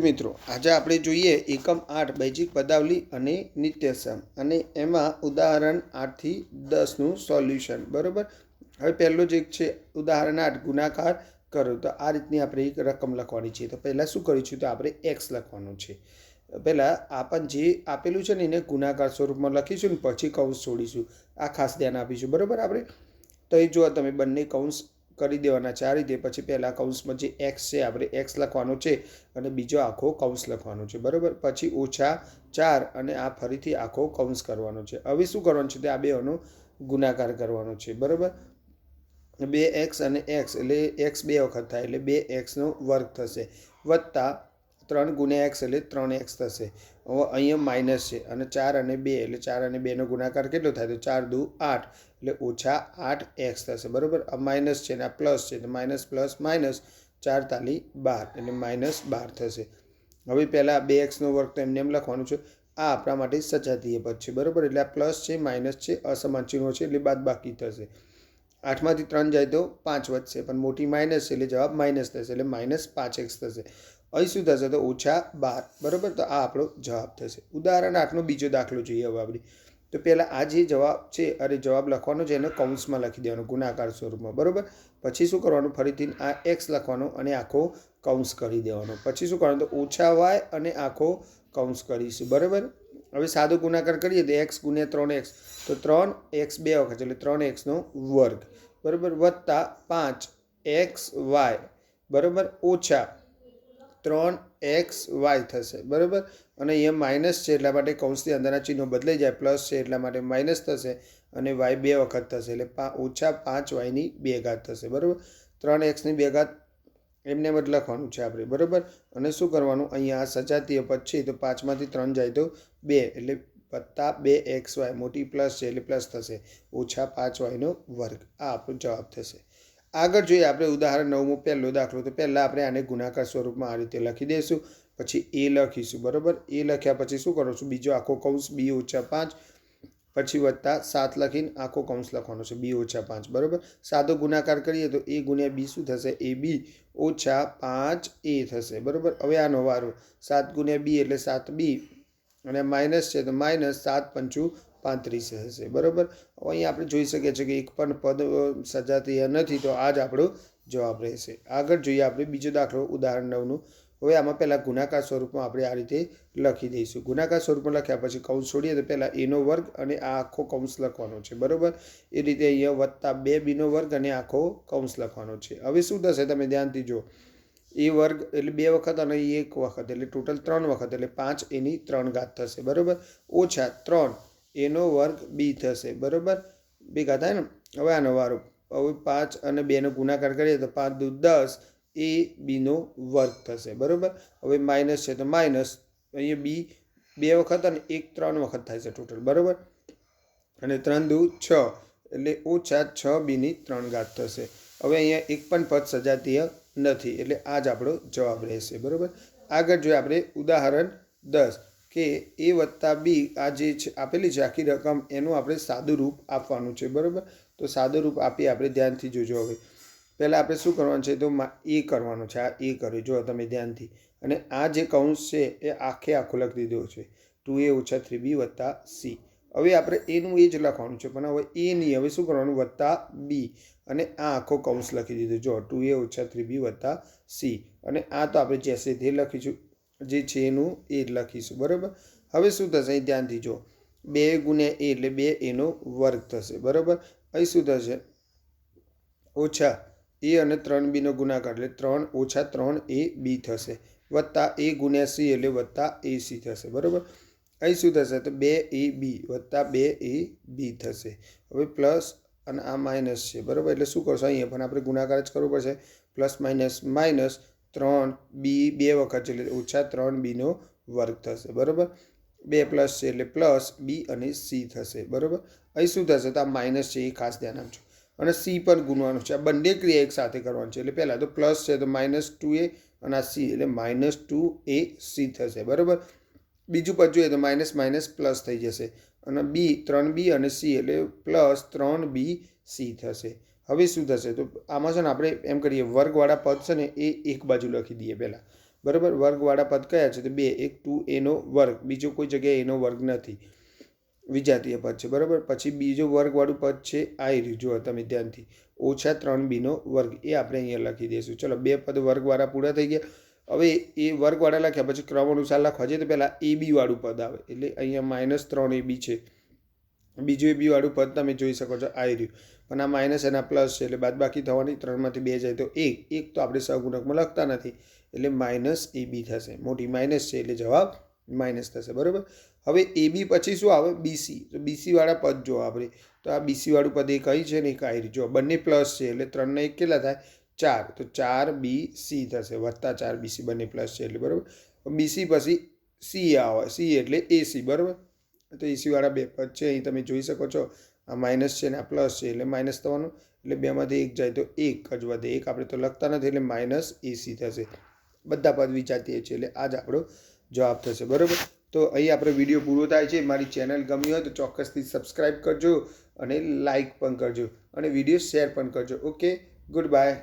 મિત્રો, આજે આપણે જોઈએ એકમ આઠ, બૈજિક પદાવલી અને નિત્યસમ. અને એમાં ઉદાહરણ આઠથી દસનું સોલ્યુશન, બરાબર? હવે પહેલું જ એક છે, ઉદાહરણ આઠ, ગુણાકાર કરો. તો આ રીતની આપણે એક રકમ લખવાની છે. તો પહેલાં શું કરીશું તો આપણે એક્સ લખવાનું છે. પહેલાં આપણ જે આપેલું છે ને, એને ગુણાકાર સ્વરૂપમાં લખીશું ને, પછી કૌંસ છોડીશું. આ ખાસ ધ્યાન આપીશું, બરાબર આપણે? તો એ જો તમે બંને કૌંસ કરી દેવાના છે. આ રીતે પછી પહેલાં કૌંસમાં જે એક્સ છે, આપણે એક્સ લખવાનો છે અને બીજો આખો કૌંસ લખવાનો છે. બરાબર? પછી ઓછા ચાર અને આ ફરીથી આખો કૌંસ કરવાનો છે. હવે શું કરવાનું છે? તે આ બેનો ગુણાકાર કરવાનો છે. બરાબર? બે એક્સ અને એક્સ એટલે એક્સ બે વખત થાય એટલે બે એક્સનો વર્ગ થશે. વત્તા ત્રણ ગુણ્યા એક્સ એટલે ત્રણ એક્સ થશે. હવે અહીંયા માઇનસ છે અને ચાર અને બે એટલે ચાર અને બેનો ગુણાકાર કેટલો થાય? તો ચાર દુ આઠ એટલે ઓછા આઠ એક્સ થશે. બરાબર? આ માઇનસ છે ને આ પ્લસ છે, તો માઇનસ પ્લસ માઇનસ ચાર તાલી બાર એટલે માઇનસ બાર થશે. હવે પહેલાં બે એક્સનો વર્ગ તો એમને એમ લખવાનું છે, આ આપણા માટે સજાતીય પદ છે. બરાબર? એટલે આ પ્લસ છે, માઇનસ છે, અસમાન ચિહ્નો છે, એટલે બાદ બાકી થશે. આઠમાંથી ત્રણ જાય તો પાંચ વધશે, પણ મોટી માઇનસ છે એટલે જવાબ માઇનસ થશે એટલે માઇનસ પાંચ એક્સ થશે. અહીં શું થશે તો ઓછા બાર. બરાબર? તો આ આપણો જવાબ થશે. ઉદાહરણ આઠનો બીજો દાખલો જોઈએ હવે આપણે. તો પહેલાં આ જે જવાબ છે, અરે જવાબ લખવાનો છે, એને કૌંસમાં લખી દેવાનો, ગુણાકાર સ્વરૂપમાં. બરાબર? પછી શું કરવાનું? ફરીથી આ એક્સ લખવાનો અને આખો કૌંસ કરી દેવાનો. પછી શું કરવાનું? તો ઓછા વાય અને આખો કૌંસ કરીશું. બરાબર? હવે સાદો ગુણાકાર કરીએ તો એક્સ ગુણ્યા ત્રણ એક્સ તો ત્રણ એક્સ બે વખત, એટલે ત્રણ એક્સનો વર્ગ. બરાબર? વત્તા પાંચ એક્સ વાય બરાબર? ઓછા ત્રણ એક્સ વાય થશે, બરાબર? અને અહીંયા માઇનસ છે એટલા માટે કૌંસની અંદરના ચિહ્નો બદલાઈ જાય, પ્લસ છે એટલા માટે માઇનસ થશે અને વાય બે વખત થશે, એટલે પા, ઓછા પાંચ વાયની બે ઘાત થશે, બરાબર? ત્રણ એક્સની બે ઘાત એમને મત લખવાનું છે આપણે, બરાબર? અને શું કરવાનું? અહીંયા આ સજાતીય પદ છે, તો પાંચમાંથી ત્રણ જાય તો બે, એટલે વત્તા બે એક્સ વાય મોટી પ્લસ છે, એટલે પ્લસ થશે, ઓછા પાંચ વાયનો વર્ગ, આ આપણો જવાબ થશે. આગળ જોઈએ, આપણે ઉદાહરણ નવમું, પહેલો દાખલો. તો પહેલાં આપણે આને ગુણાકાર સ્વરૂપમાં આ રીતે લખી દઈશું. પછી એ લખીશું, બરાબર? એ લખ્યા પછી શું કરો છો? બીજો આખો કૌંસ બી ઓછા પાંચ. પછી વત્તા સાત લખીને આખો કૌંસ લખવાનો છે, બી ઓછા પાંચ, બરાબર? સાદો ગુણાકાર કરીએ તો એ ગુણ્યા બી શું થશે? એ બી ઓછા પાંચ એ થશે, બરાબર? હવે આનો વારો. સાત ગુણ્યા બી એટલે સાત બી અને માઇનસ છે તો માઇનસ સાત પંચું પાંત્રીસ હશે, બરાબર? અહીંયા આપણે જોઈ શકીએ છીએ કે એક પણ પદ સજાતીય નથી તો આ જ આપણો જવાબ રહેશે. આગળ જોઈએ આપણે બીજો દાખલો, ઉદાહરણ નવનું. હવે આમાં પહેલાં ગુણાકાર સ્વરૂપમાં આપણે આ રીતે લખી દઈશું. ગુણાકાર સ્વરૂપમાં લખ્યા પછી કૌંસ છોડીએ તો પહેલાં એનો વર્ગ અને આ આખો કૌંસ લખવાનો છે, બરાબર? એ રીતે અહીંયા વત્તા બે બીનો વર્ગ અને આખો કૌંસ લખવાનો છે. હવે શું થશે તમે ધ્યાનથી જો એ વર્ગ એટલે બે વખત અને એક વખત એટલે ટોટલ ત્રણ વખત એટલે પાંચ એની ત્રણ ઘાત થશે, બરાબર? ઓછા ત્રણ એનો વર્ગ બી થશે, બરાબર? ભેગા થાય ને? હવે આનો વારો. હવે પાંચ અને બેનો ગુણાકાર કરીએ તો પાંચ દુ દસ એ બીનો વર્ગ થશે, બરાબર? હવે માઇનસ છે તો માઇનસ. અહીંયા બી બે વખત અને એક ત્રણ વખત થાય છે ટોટલ, બરાબર? અને ત્રણ દુ છ એટલે ઓછા છ બીની ત્રણ ઘાત થશે. હવે અહીંયા એક પણ પદ સજાતીય નથી. એટલે આ જ આપણો જવાબ રહેશે. બરાબર? આગળ જોઈએ આપણે ઉદાહરણ દસ કે એ વત્તા બી આ જે છે, આપેલી છે, આખી રકમ એનું આપણે સાદું રૂપ આપવાનું છે. બરાબર? તો સાદું રૂપ આપી આપણે ધ્યાનથી જોજો હવે. પહેલાં આપણે શું કરવાનું છે? તો એ કરવાનું છે. આ એ કર્યું. જો તમે ધ્યાનથી. અને આ જે કૌંસ છે, એ આખે આખો લખી દીધો છે. ટુ એ ઓછા થ્રી બી વત્તા સી. હવે આપણે એનું એ જ લખવાનું છે. પણ હવે એ નહીં. હવે શું કરવાનું? વત્તા બી અને આ આખો કૌંસ લખી દીધો. જો, ટુ એ ઓછા થ્રી બી વત્તા સી અને આ તો આપણે જેસે તે લખીશું. જે છે એનું એ લખીશું. બરાબર? હવે શું થશે? અહીં ધ્યાનથી જો બે ગુણ્યા એ એટલે બે એનો વર્ગ થશે. બરાબર? અહીં શું થશે? ઓછા એ અને ત્રણ બીનો ગુણાકાર એટલે ત્રણ ઓછા ત્રણ એ બી થશે. વત્તા એ ગુણ્યા સી એટલે વત્તા એ સી થશે. બરાબર? અહીં શું થશે? તો બે એ બી વત્તા બે એ બી થશે. હવે પ્લસ અને આ માઇનસ છે. બરાબર? એટલે શું કરશો? અહીંયા પણ આપણે ગુણાકાર જ કરવો પડશે. પ્લસ માઇનસ માઇનસ ત્રણ બી બે વખત છે એટલે ઓછા ત્રણ બીનો વર્ગ થશે. બરાબર? બે પ્લસ છે એટલે પ્લસ બી અને સી થશે. બરાબર? અહીં શું થશે? તો આ માઇનસ છે એ ખાસ ધ્યાન આપજો. અને સી પણ ગુણવાનું છે. આ બંને ક્રિયા એક સાથે કરવાનું છે. એટલે પહેલાં તો પ્લસ છે તો માઇનસ ટુ એ અને આ સી. એટલે માઇનસ ટુ એ સી થશે. બરાબર? બીજું પદ જોઈએ તો માઇનસ માઇનસ પ્લસ થઈ જશે. અને બી ત્રણ બી અને સી એટલે પ્લસ ત્રણ બી સી થશે. હવે શું થશે? તો આમાં છે ને આપણે એમ કરીએ, વર્ગવાળા પદ છે ને એ એક બાજુ લખી દઈએ પહેલાં. બરાબર? વર્ગવાળા પદ કયા છે? તો બે, એક, ટુ એનો વર્ગ. બીજો કોઈ જગ્યાએ એનો વર્ગ નથી. વિજાતીય પદ છે. બરાબર? પછી બીજો વર્ગવાળું પદ છે આ રહ્યું. જુઓ તમે ધ્યાનથી. ઓછા ત્રણ બીનો વર્ગ. એ આપણે અહીંયા લખી દઈશું. ચલો, બે પદ વર્ગવાળા પૂરા થઈ ગયા. હવે એ વર્ગવાળા લખ્યા પછી ક્રમ અનુસાર લખવા તો પહેલાં એ બીવાળું પદ આવે. એટલે અહીંયા માઇનસ ત્રણ એ બી છે. બીજું એ બીવાળું પદ તમે જોઈ શકો છો, આવી રહ્યું. પણ આ માઇનસ એના પ્લસ છે, એટલે બાદબાકી થવાની ત્રણમાંથી બે જાય તો એક. એક તો આપણે સહગુણકમાં લખતા નથી. એટલે માઇનસ એ બી થશે. મોટી માઇનસ છે, એટલે જવાબ માઇનસ થશે. બરાબર? હવે એ બી પછી શું આવે? બીસી તો બીસીવાળા પદ જો આપણે, તો આ બીસીવાળું પદ એક અહીં છે ને? એક આવી જો બંને પ્લસ છે, એટલે ત્રણને એક કેટલા થાય? ચાર, તો ચાર બી સી થશે. વત્તા ચાર બીસી બંને પ્લસ છે એટલે બરાબર. બીસી પછી સી આવે. સી એટલે એસી બરાબર? તો એસીવાળા બે પદ છે. અહીં તમે જોઈ શકો છો, આ માઇનસ છે ને આ પ્લસ છે એટલે માઇનસ થવાનું. એટલે બેમાંથી એક જાય તો એક જ વધે. એક આપણે તો લખતા નથી એટલે માઇનસ એસી થશે. બધા પદ વિચારતીએ છીએ એટલે આ જ આપણો જવાબ થશે. બરાબર? તો અહીં આપણે વીડિયો પૂરો થાય છે. મારી ચેનલ ગમી હોય તો ચોક્કસથી સબસ્ક્રાઈબ કરજો અને લાઈક પણ કરજો. અને વીડિયો શેર પણ કરજો. Okay good bye